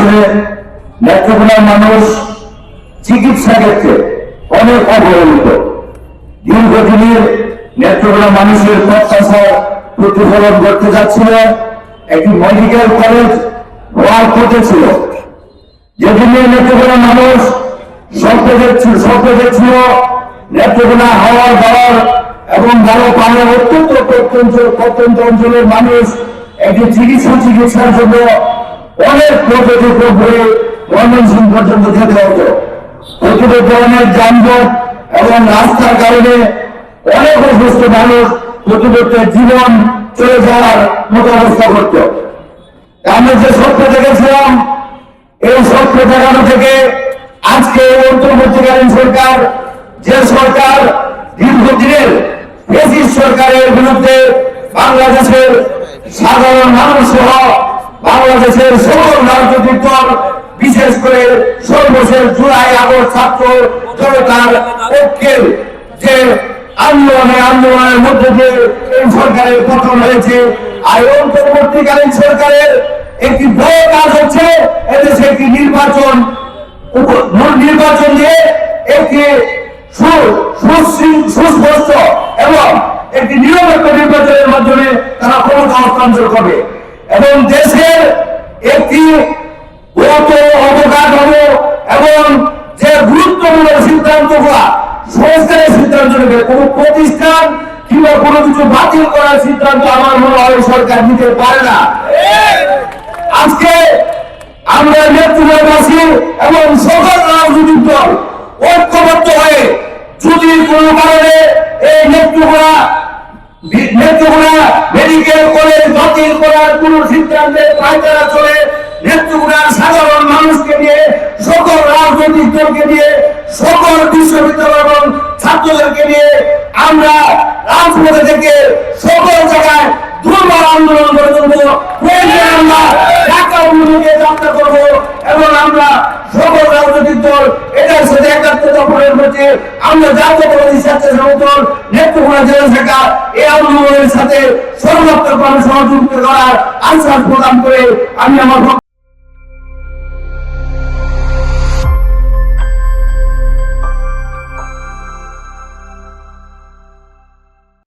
আসলে নেত্রকোনার মানুষ চিকিৎসা ক্ষেত্রে অনেক অবহেলিত। দীর্ঘদিনের নেত্রকোনা মানুষের প্রত্যাশা প্রতিফলন করতে যাচ্ছিল। একটি মেডিকেল কলেজ হওয়ার পথে ছিল। যেদিনে নেত্রকোনা মানুষ স্বপ্ন দেখছিল স্বপ্ন দেখছিল নেত্রকোনা হাওয়ার দাওয়ার এবং ভালো পানের অত্যন্ত প্রত্যন্ত প্রত্যন্ত অঞ্চলের মানুষ একটি চিকিৎসা চিকিৎসার জন্য অনেক প্রগতি হয়ে ময়মনসিংহ পর্যন্ত যেতে হতো। প্রতিটি ধরনের যানজট এবং রাস্তার কারণে অনেক অসুস্থ মানুষ প্রতিপক্ষের জীবন চলে যাওয়ার মতো অবস্থা করত। আমরা যে স্বপ্ন দেখেছিলাম, এই স্বপ্ন দেখানো থেকে আজকে অন্তর্বর্তীকালীন সরকার, যে সরকার দীর্ঘদিনের ব্রিটিশ সরকারের বিরুদ্ধে বাংলাদেশের সাধারণ মানুষ সহ বাংলাদেশের সকল রাজনৈতিক দল, বিশেষ করে সর্বশেষ জুলাই আগস্ট ছাত্র জনতার পক্ষের যে আন্দোলনে আন্দোলনের মধ্যে দিয়ে এই সরকারের পতন হয়েছে, আর অন্তর্বর্তীকালীন সরকারের একটি বড় কাজ হচ্ছে এদেশে একটি নির্বাচন নির্বাচন দিয়ে একটি সুস্পষ্ট এবং একটি নিরপেক্ষ নির্বাচনের মাধ্যমে তারা ক্ষমতা হস্তান্তর করবে। এবং দেশের একটি গত অবকাঠামো এবং যে গুরুত্বপূর্ণ সিদ্ধান্তগুলা সংস্কারের সিদ্ধান্ত নেবে, কোনো প্রতিষ্ঠান কিংবা কোনো কিছু বাতিল করার সিদ্ধান্ত আমার মনে হয় সরকার নিতে পারে না। আজকে আমরা নেতৃত্ববাসী এবং সকল রাজনৈতিক দল ঐক্যবদ্ধ হয়ে যদি কোনো কারণে এই নেতৃত্বরা নেতৃত্বরা মেডিকেল কলেজ বাতিল করার কোন সিদ্ধান্তে পায়তারা চলে। নেতৃত্বরা সাধারণ মানুষকে নিয়ে, সকল রাজনৈতিক দলকে নিয়ে, সকল বিশ্ববিদ্যালয় এবং ছাত্রদেরকে নিয়ে আমরা রাজপথে থেকে সকল জায়গায় দুর্বার আন্দোলন করে তুলবো। আমরা ঢাকা অভিমুখে যাত্রা করব এবং আমরা সকল রাজনৈতিক দল এটার সাথে একাত্মতা প্রয়োগ করছে। আমরা জাতীয়তাবাদী স্বেচ্ছাসেবক দল নেত্রকোনা জেলা শাখা এই আন্দোলনের সাথে সর্বাত্মকভাবে সহযোগিতা করার আশ্বাস প্রদান করে আমি আমার